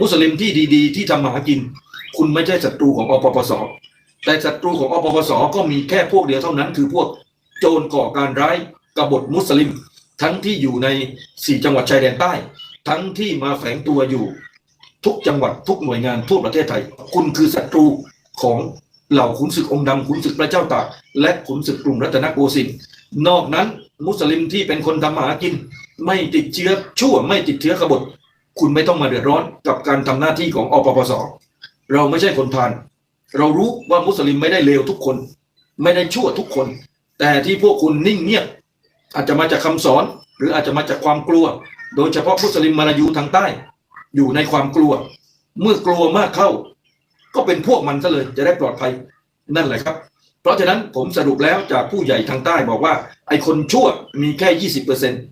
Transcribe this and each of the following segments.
มุสลิมที่ดีๆ ที่ทำมาหากิน คุณไม่ใช่ศัตรูของอปปส แต่ศัตรูของอปปส ก็มีแค่พวกเดียวเท่านั้น คือพวกโจรก่อการร้ายกบฏมุสลิม ทั้งที่อยู่ในสี่จังหวัดชายแดนใต้ ทั้งที่มาแฝงตัวอยู่ ทุกจังหวัดทุกหน่วยงานทั่วประเทศไทย คุณคือศัตรูของเหล่าขุนศึกองค์ดำขุนศึกพระเจ้าตากและขุนศึกกรุงรัตนโกสินทร์นอกนั้นมุสลิมที่เป็นคนทำมาหากิน ไม่ติดเชื้อชั่วไม่ติดเชื้อกบฏ คุณไม่ต้องมาเดือดร้อนกับการทำหน้าที่ของอปปส เราไม่ใช่คนพาลเรารู้ว่ามุสลิมไม่ได้เลวทุกคน ไม่ได้ชั่วทุกคน แต่ที่พวกคุณนิ่งเงียบอาจจะมาจากคำสอน หรืออาจจะมาจากความกลัว โดยเฉพาะมุสลิมมาลายูทางใต้ อยู่ในความกลัว เมื่อกลัวมากเข้า ก็เป็นพวกมันซะเลยจะได้ปลอดภัยนั่นแหละครับ เพราะฉะนั้นผมสรุปแล้วจากผู้ใหญ่ทางใต้บอกว่า ไอ้คนชั่วมีแค่ยี่สิบเปอร์เซ็นต์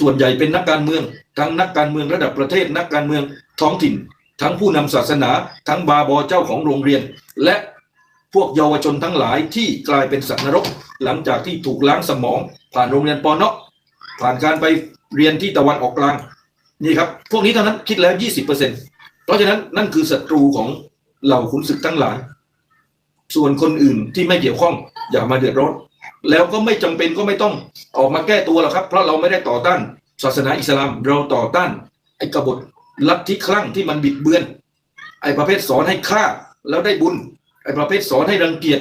ส่วนใหญ่เป็นนักการเมือง ทั้งนักการเมืองระดับประเทศนักการเมืองท้องถิ่น ทั้งผู้นำศาสนา ทั้งบาบอเจ้าของโรงเรียน และพวกเยาวชนทั้งหลายที่กลายเป็นสัตว์นรก หลังจากที่ถูกล้างสมอง ผ่านโรงเรียนปอนอกผ่านการไปเรียนที่ตะวันออกกลางนี่ครับ พวกนี้เท่านั้นคิดแล้ว 20%เพราะฉะนั้นนั่นคือศัตรูของเหล่าขุนศึกทั้งหลาย ส่วนคนอื่นที่ไม่เกี่ยวข้องอย่ามาเดือดร้อน แล้วก็ไม่จำเป็นก็ไม่ต้องออกมาแก้ตัวหรอกครับ เพราะเราไม่ได้ต่อต้าน ศาสนาอิสลามเราต่อต้าน ไอ้กบฏลัทธิคลั่งที่มันบิดเบือน ไอ้ประเภทสอนให้ฆ่าแล้วได้บุญ ไอ้ประเภทสอนให้รังเกียจ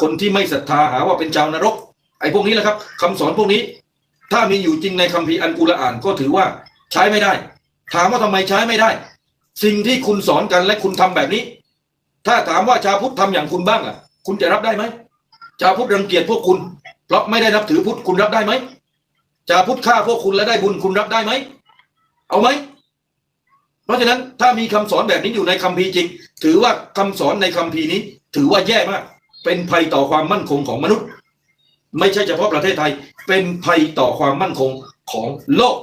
คนที่ไม่ศรัทธาหาว่าเป็นชาวนรก ไอ้พวกนี้แหละครับคำสอนพวกนี้ ถ้ามีอยู่จริงในคัมภีร์อันกุรอานก็ถือว่าใช้ไม่ได้ ถามว่าทำไมใช้ไม่ได้ สิ่งที่คุณสอนกันและคุณทำแบบนี้ ถ้าถามว่าชาวพุทธทำอย่างคุณบ้างล่ะ คุณจะรับได้ไหม ชาวพุทธรังเกียจพวกคุณ เพราะไม่ได้นับถือพุทธคุณรับได้ไหมชาวพุทธฆ่าพวกคุณและได้บุญคุณรับได้ไหม เอาไหม เพราะฉะนั้นถ้ามีคำสอนแบบนี้อยู่ในคัมภีร์จริง ถือว่าคำสอนในคัมภีร์นี้ ถือว่าแย่มาก เป็นภัยต่อความมั่นคงของมนุษย์ ไม่ใช่เฉพาะประเทศไทย เป็นภัยต่อความมั่นคงของโลก